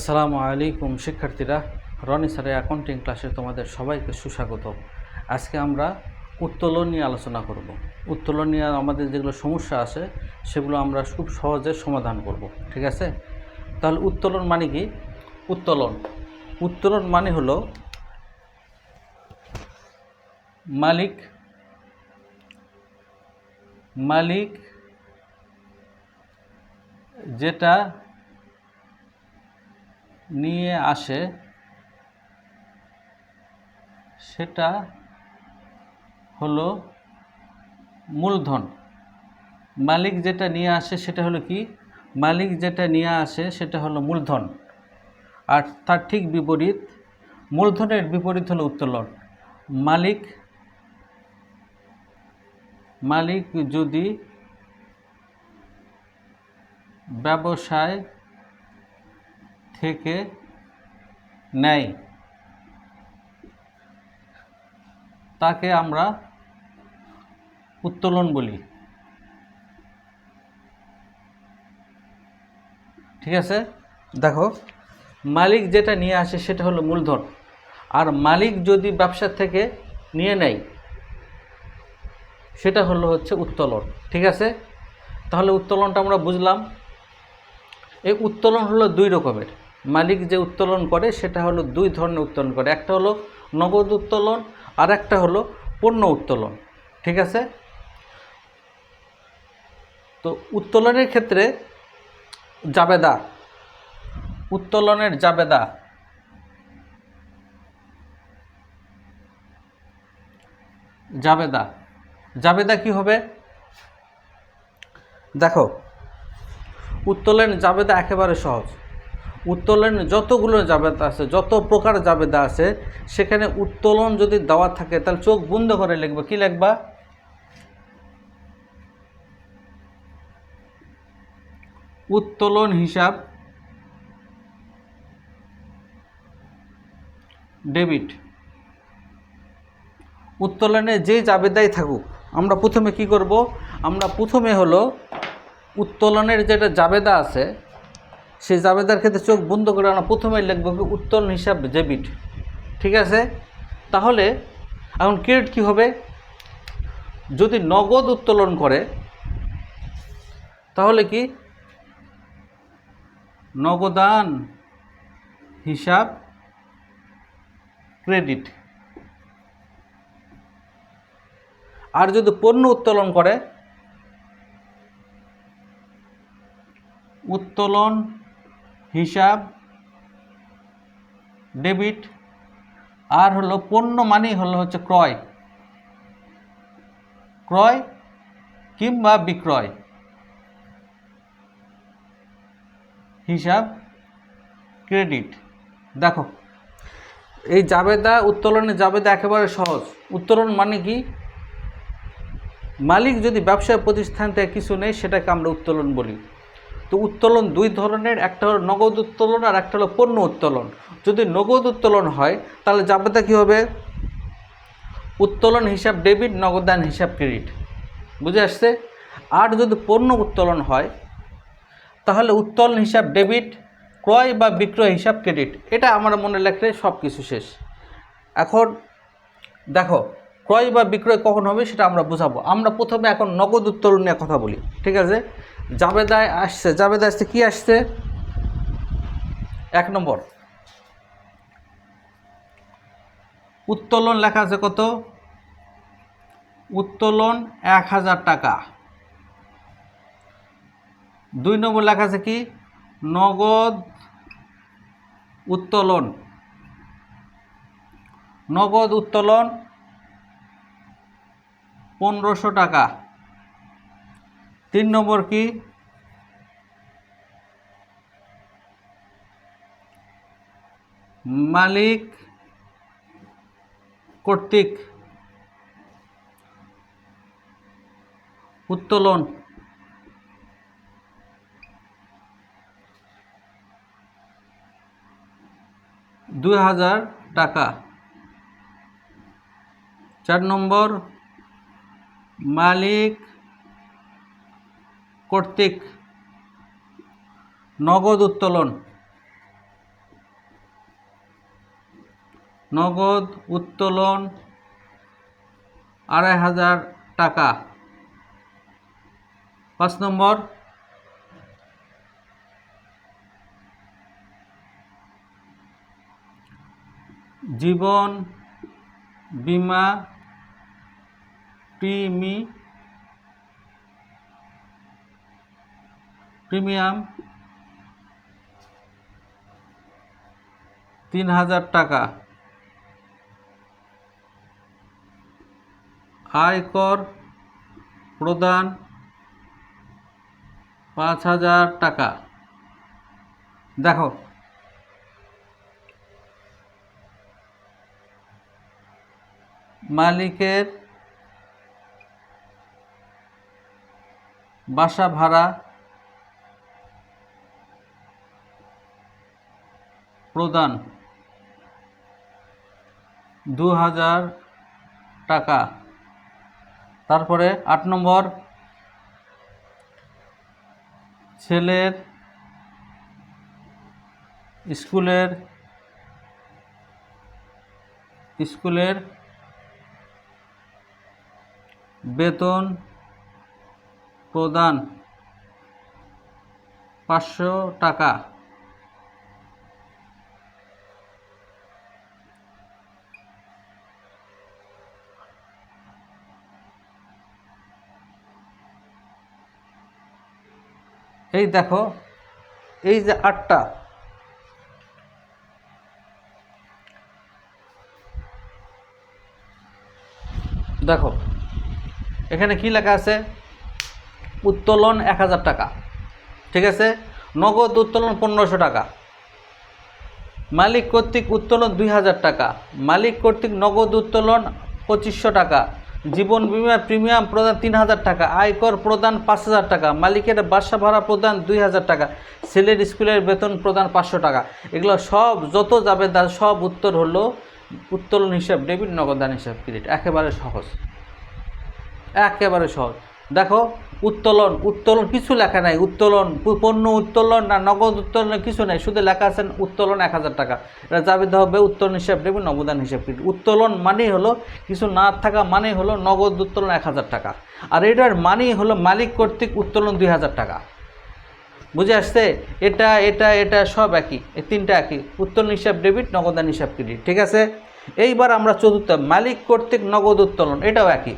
আসসালামু আলাইকুম, শিক্ষার্থীরা। রনি স্যারের অ্যাকাউন্টিং ক্লাসে তোমাদের সবাইকে সুস্বাগত আজকে আমরা উত্তোলন নিয়ে আলোচনা করব। উত্তোলন নিয়ে আমাদের যেগুলো সমস্যা আছে, সেগুলো আমরা খুব সহজে সমাধান করব, ঠিক আছে? তাহলে উত্তোলন মানে কি? উত্তোলন। উত্তোলন মানে হলো মালিক মালিক যেটা নিয়ে আসে, সেটা হলো মূলধন। মালিক যেটা নিয়ে আসে সেটা হলো কি? মালিক যেটা নিয়ে আসে সেটা হলো মূলধন। আর তার ঠিক বিপরীত, মূলধনের বিপরীত হলো উত্তোলন। মালিক মালিক যদি ব্যবসায় থেকে নেয়। তাকে আমরা উত্তোলন বলি। ঠিক আছে? দেখো, মালিক যেটা নিয়ে আসে সেটা হলো মূলধন। আর মালিক যদি ব্যবসা থেকে নিয়ে নেয়, সেটা হলো হচ্ছে উত্তোলন। ঠিক আছে? তাহলে উত্তোলনটা আমরা বুঝলাম। এই উত্তোলন হলো দুই রকমের। মালিক যে উত্তোলন করে, সেটা হলো দুই ধরনের উত্তোলন করে। একটা হলো নগদ উত্তোলন, আর একটা হলো পণ্য উত্তোলন। ঠিক আছে? তো উত্তোলনের ক্ষেত্রে জাবেদা, উত্তোলনের জাবেদা। জাবেদা। জাবেদা কি হবে? দেখো উত্তোলন জাবেদা একেবারে সহজ। উত্তোলন যতগুলো জাবেদা আছে, যত প্রকার জাবেদা আছে, সেখানে উত্তোলন যদি দেওয়া থাকে, তাহলে চোখ বন্ধ করে লিখবা। কি লিখবা? উত্তোলন হিসাব, ডেবিট। উত্তোলনে যে জাবেদাই থাকুক, আমরা প্রথমে কি করব? আমরা প্রথমে হলো উত্তোলনের যেটা জাবেদা আছে সেই জাবেদার ক্ষেত্রে চোখ বন্ধ করে আমরা প্রথমে লিখব কি উত্তোলন হিসাব ডেবিট ঠিক আছে? তাহলে এখন ক্রেডিট কী হবে? যদি নগদ উত্তোলন করে, তাহলে কি? নগদান হিসাব ক্রেডিট আর যদি পণ্য উত্তোলন করে, উত্তোলন হিসাব ডেবিট আর হলো পণ্য মানেই হলো হচ্ছে ক্রয়। ক্রয় কিংবা বিক্রয়। হিসাব ক্রেডিট দেখো, এই জাবেদা উত্তোলনের জাবেদা একেবারে সহজ। উত্তোলন মানে কি? মালিক যদি ব্যবসায় প্রতিষ্ঠান থেকে কিছু নেই সেটাকে আমরা উত্তোলন বলি। তো উত্তোলন দুই ধরনের, একটা হলো নগদ উত্তোলন আর একটা হলো পণ্য উত্তোলন। যদি নগদ উত্তোলন হয়, তাহলে জাবেদা কী হবে? উত্তোলন হিসাব ডেবিট নগদান হিসাব ক্রেডিট। বুঝে আসছে? আর যদি পণ্য উত্তোলন হয়, তাহলে উত্তোলন হিসাব ডেবিট, ক্রয় বা বিক্রয় হিসাব ক্রেডিট। এটা আমার মনে রাখলে সব কিছু শেষ। এখন দেখো, ক্রয় বা বিক্রয় কখন হবে সেটা আমরা বোঝাবো। আমরা প্রথমে এখন নগদ উত্তোলন নিয়ে কথা বলি, ঠিক আছে? জাবেদায় আসছে জাবেদা আসছে, কি আসছে? এক নম্বর। উত্তোলন লেখা আছে কত? উত্তোলন এক হাজার টাকা। দুই নম্বর লেখা আছে কি? নগদ উত্তোলন। নগদ উত্তোলন পনেরোশো টাকা। তিন নম্বর কি? মালিক কর্তৃক উত্তোলন। দুই হাজার টাকা। চার নম্বর মালিক কর্তৃক নগদ উত্তোলন। নগদ উত্তোলন আড়াই হাজার টাকা। পাঁচ নম্বর। জীবন বীমা প্রিমি প্রিমিয়াম তিন হাজার টাকা। আয়কর প্রদান পাঁচ হাজার টাকা। দেখো। মালিকের বাসা ভাড়া প্রদান। দু হাজার টাকা। তারপরে আট নম্বর ছেলের স্কুলের স্কুলের বেতন প্রদান পাঁচশো টাকা। এই দেখো, এই যে আটটা, দেখো, এখানে কি লেখা আছে? উত্তোলন এক হাজার টাকা, ঠিক আছে? নগদ উত্তোলন পনেরোশো টাকা, মালিক কর্তৃক উত্তোলন দুই হাজার টাকা, মালিক কর্তৃক নগদ উত্তোলন পঁচিশশো টাকা জীবন বিমা প্রিমিয়াম প্রদান তিন হাজার টাকা, আয়কর প্রদান পাঁচ হাজার টাকা, মালিকের বাসা ভাড়া প্রদান দুই হাজার টাকা, ছেলের স্কুলের বেতন প্রদান পাঁচশো টাকা। এগুলো সব যত যাবে তার সব উত্তর হলো উত্তোলন হিসাব, ডেবিট নগদান হিসাব, ক্রেডিট। একেবারে সহজ। একেবারে সহজ। দেখো উত্তোলন উত্তোলন কিছু লেখা নাই। উত্তোলন, পণ্য উত্তোলন না নগদ উত্তোলন কিছু নাই। শুধু লেখা আছেন, উত্তোলন এক হাজার টাকা। এটা যাবে হবে উত্তোলন হিসাব দেবে নবদান হিসাব ক্রেডিট উত্তোলন মানেই হলো কিছু না থাকা মানেই হলো নগদ উত্তোলন এক হাজার টাকা। আর এটার মানেই হলো মালিক কর্তৃক উত্তোলন দুই হাজার টাকা। বুঝে আসছে? এটা এটা এটা সব একই। এই তিনটা একই। উত্তোলন হিসাব ডেবিট, নগদান হিসাব ক্রেডিট। ঠিক আছে? এইবার আমরা চতুর্থ, মালিক কর্তৃক নগদ উত্তোলন। এটাও একই।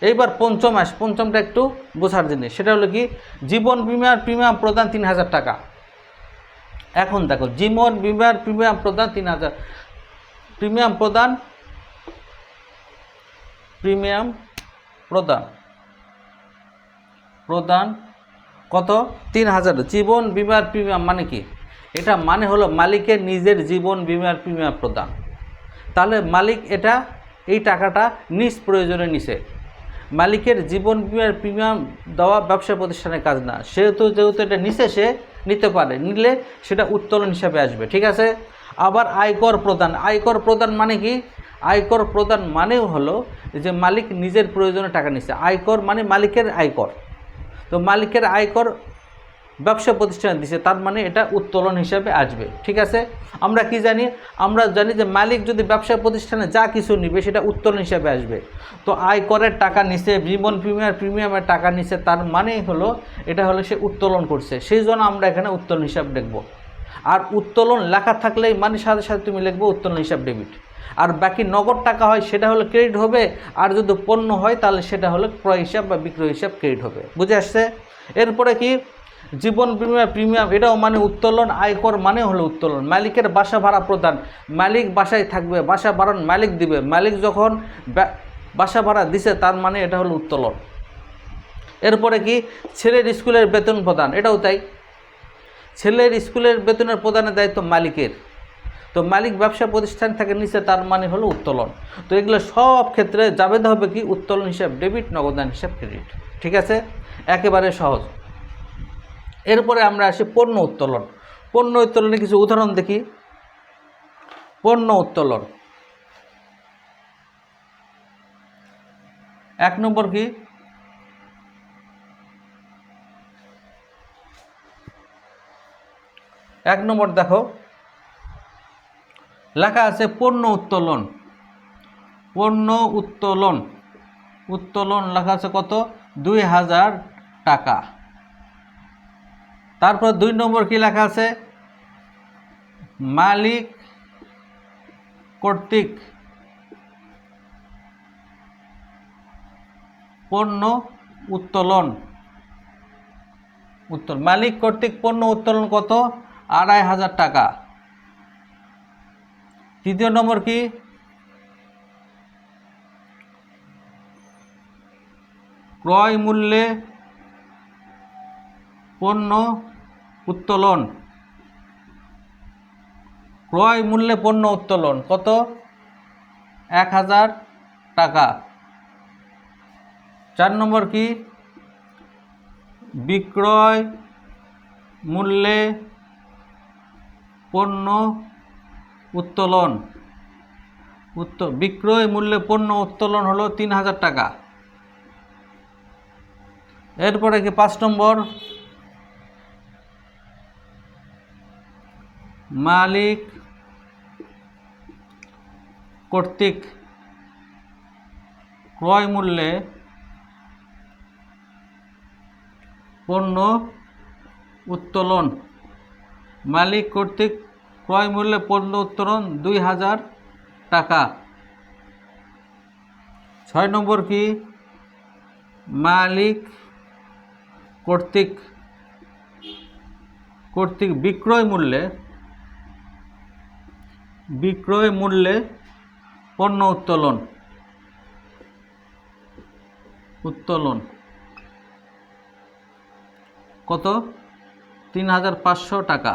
এইবার পঞ্চম আস, পঞ্চমটা একটু বোঝার জিনিস, সেটা হলো কি, জীবন বিমার প্রিমিয়াম প্রদান তিন হাজার টাকা। এখন দেখো, জীবন বিমার প্রিমিয়াম প্রদান তিন হাজার, প্রিমিয়াম প্রদান প্রিমিয়াম প্রদান প্রদান কত? তিন হাজার। জীবন বিমার প্রিমিয়াম মানে কি? এটা মানে হলো মালিকের নিজের জীবন বিমার প্রিমিয়াম প্রদান। তাহলে মালিক এটা, এই টাকাটা নিজ প্রয়োজনে নিছে। মালিকের জীবন বিমার প্রিমিয়াম দেওয়া ব্যবসা প্রতিষ্ঠানের কাজ না। সেহেতু যেহেতু এটা নিচে, সে নিতে পারে। নিলে সেটা উত্তোলন হিসাবে আসবে, ঠিক আছে? আবার আয়কর প্রদান। আয়কর প্রদান মানে কি? আয়কর প্রদান মানেও হলো যে মালিক নিজের প্রয়োজনে টাকা নিচ্ছে। আয়কর মানে মালিকের আয়কর। তো মালিকের আয়কর ব্যবসা প্রতিষ্ঠান দিছে, তার মানে এটা উত্তোলন হিসাবে আসবে, ঠিক আছে? আমরা কি জানি? আমরা জানি যে মালিক যদি ব্যবসা প্রতিষ্ঠানে যা কিছু নিবে, সেটা উত্তোলন হিসাবে আসবে। তো আয়করের টাকা নিছে জীবন প্রিমিয়ার, প্রিমিয়ামের টাকা নিছে, তার মানেই হলো, এটা হলো সে উত্তোলন করছে। সেই জন্য আমরা এখানে উত্তোলন হিসাব দেখব আর উত্তোলন লেখা থাকলেই মানে সাথে সাথে তুমি লিখব উত্তোলন হিসাব ডেবিট। আর বাকি নগদ টাকা হয়, সেটা হলো ক্রেডিট হবে, আর যদি পণ্য হয়, তাহলে সেটা হলো ক্রয় হিসাব বা বিক্রয় হিসাব ক্রেডিট হবে। বুঝে আসছে? এরপরে কি? জীবন বিমা, প্রিমিয়াম, এটাও মানে উত্তোলন, আয়কর মানে হলো উত্তোলন। মালিকের বাসা ভাড়া প্রদান। মালিক বাসায় থাকবে, বাসা ভাড়া মালিক দিবে। মালিক যখন বাসা ভাড়া দিছে, তার মানে এটা হলো উত্তোলন। এরপরে কি? ছেলের স্কুলের বেতন প্রদান, এটাও তাই। ছেলের স্কুলের বেতনের প্রদানের দায়িত্ব মালিকের। তো মালিক ব্যবসা প্রতিষ্ঠান থেকে নিচে তার মানে হলো উত্তোলন। তো এগুলো সব ক্ষেত্রে যাবে হবে কি? উত্তোলন হিসাব, ডেবিট, নগদান হিসাব, ক্রেডিট। ঠিক আছে? একেবারে সহজ। এরপরে আমরা আসি পণ্য উত্তোলন। পণ্য উত্তোলনে কিছু উদাহরণ দেখি। পণ্য উত্তোলন। এক নম্বর কি? এক নম্বর দেখো। লেখা আছে পণ্য উত্তোলন। পণ্য উত্তোলন। উত্তোলন লেখা আছে কত? দুই হাজার টাকা। তারপর দুই নম্বর কি লেখা আছে? মালিক কর্তৃক পণ্য উত্তোলন। উত্তোলন। মালিক কর্তৃক পণ্য উত্তোলন কত? আড়াই হাজার টাকা। তৃতীয় নম্বর কি? ক্রয় মূল্যে পণ্য উত্তোলন। ক্রয় মূল্যে পণ্য উত্তোলন, কত? এক হাজার টাকা। চার নম্বর কি? বিক্রয় মূল্যে পণ্য উত্তোলন। উত্ত, বিক্রয় মূল্যে পণ্য উত্তোলন হলো তিন হাজার টাকা। এরপরে কি পাঁচ নম্বর? মালিক কর্তৃক ক্রয় মূল্যে পণ্য উত্তোলন। মালিক কর্তৃক ক্রয় মূল্যে পণ্য উত্তোলন দুই হাজার টাকা। ছয় নম্বর কি? মালিক কর্তৃক কর্তৃক বিক্রয় মূল্যে বিক্রয় মূল্যে পণ্য উত্তোলন। উত্তোলন। কত? তিন হাজার পাঁচশো টাকা।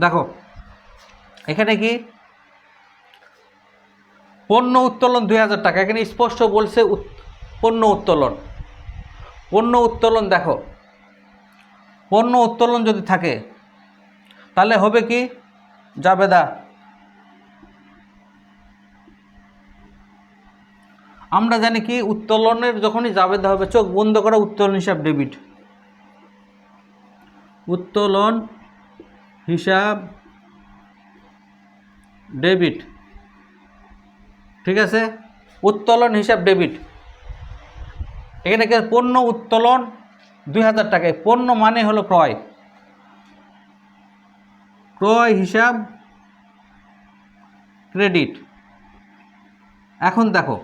দেখো, এখানে কি? পণ্য উত্তোলন দুই হাজার টাকা। এখানে স্পষ্ট বলছে পণ্য উত্তোলন। পণ্য উত্তোলন দেখো। পণ্য উত্তোলন যদি থাকে, তাহলে হবে কি? জাবেদা আমরা জানি কি, উত্তোলনের যখনই জাবেদা হবে, চোখ বন্ধ করা উত্তোলন হিসাব ডেবিট। উত্তোলন হিসাব ডেবিট। ঠিক আছে? উত্তোলন হিসাব ডেবিট। এখানে পণ্য উত্তোলন? দুই হাজার টাকায়। পণ্য মানে হলো ক্রয়। ক্রয় হিসাব, ক্রেডিট। এখন দেখো,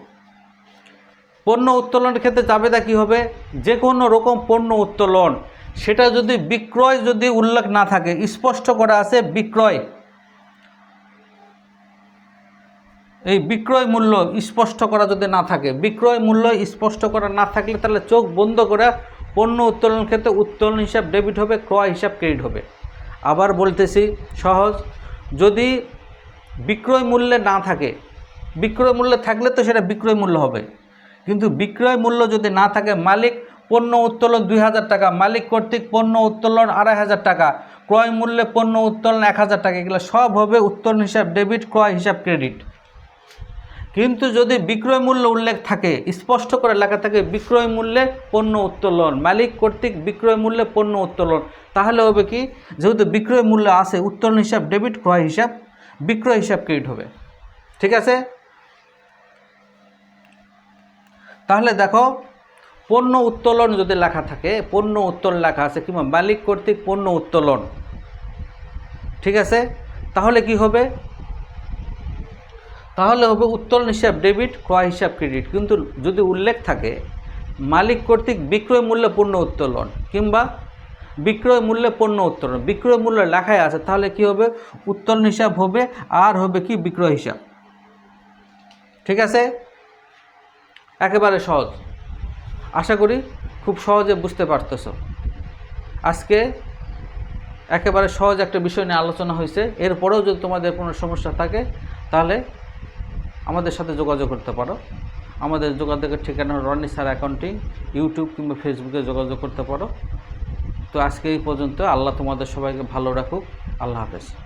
পণ্য উত্তোলনের ক্ষেত্রে জাবেদা কী হবে? যে কোনো রকম পণ্য উত্তোলন, সেটা যদি বিক্রয় যদি উল্লেখ না থাকে, স্পষ্ট করা আছে বিক্রয়। এই বিক্রয় মূল্য স্পষ্ট করা যদি না থাকে, বিক্রয় মূল্য স্পষ্ট করা না থাকলে তাহলে চোখ বন্ধ করে পণ্য উত্তোলনের ক্ষেত্রে উত্তোলন হিসাব ডেবিট হবে, ক্রয় হিসাব ক্রেডিট হবে। আবার বলতেছি, সহজ। যদি বিক্রয় মূল্যে না থাকে, বিক্রয় মূল্যে থাকলে তো সেটা বিক্রয় মূল্য হবে। কিন্তু বিক্রয় মূল্য যদি না থাকে, মালিক পণ্য উত্তোলন দুই হাজার টাকা, মালিক কর্তৃক পণ্য উত্তোলন আড়াই হাজার টাকা, ক্রয় মূল্যে পণ্য উত্তোলন এক হাজার টাকা, এগুলো সব হবে উত্তোলন হিসাব ডেবিট ক্রয় হিসাব ক্রেডিট কিন্তু যদি বিক্রয় মূল্য উল্লেখ থাকে, স্পষ্ট করে লেখা থাকে বিক্রয় মূল্যে পণ্য উত্তোলন। মালিক কর্তৃক বিক্রয় মূল্যে পণ্য উত্তোলন। তাহলে হবে কি, যেহেতু বিক্রয় মূল্য আছে, উত্তোলন হিসাব, ডেবিট, ক্রয় হিসাব, বিক্রয় হিসাব ক্রেডিট হবে। ঠিক আছে? তাহলে দেখো, পণ্য উত্তোলন যদি লেখা থাকে, পণ্য উত্তোলন লেখা আছে কিংবা মালিক কর্তৃক পণ্য উত্তোলন। ঠিক আছে? তাহলে কি হবে? তাহলে হবে উত্তোলন হিসাব ডেবিট, ক্রয় হিসাব ক্রেডিট। কিন্তু যদি উল্লেখ থাকে, মালিক কর্তৃক বিক্রয় মূল্যে পণ্য উত্তোলন কিংবা বিক্রয় মূল্যে পণ্য উত্তোলন, বিক্রয় মূল্য লেখায় আছে, তাহলে কি হবে? উত্তোলন হিসাব হবে, আর হবে কি? বিক্রয় হিসাব। ঠিক আছে? একেবারে সহজ। আশা করি খুব সহজে বুঝতে পারতেছো। আজকে একেবারে সহজ একটা বিষয় নিয়ে আলোচনা হয়েছে। এরপরেও যদি তোমাদের কোনো সমস্যা থাকে, তাহলে আমাদের সাথে যোগাযোগ করতে পারো। আমাদের যোগাযোগের ঠিকানা রনি স্যার অ্যাকাউন্টিং, ইউটিউব কিংবা ফেসবুকে যোগাযোগ করতে পারো। তো আজকে এই পর্যন্ত, আল্লাহ তোমাদের সবাইকে ভালো রাখুক। আল্লাহ হাফেজ।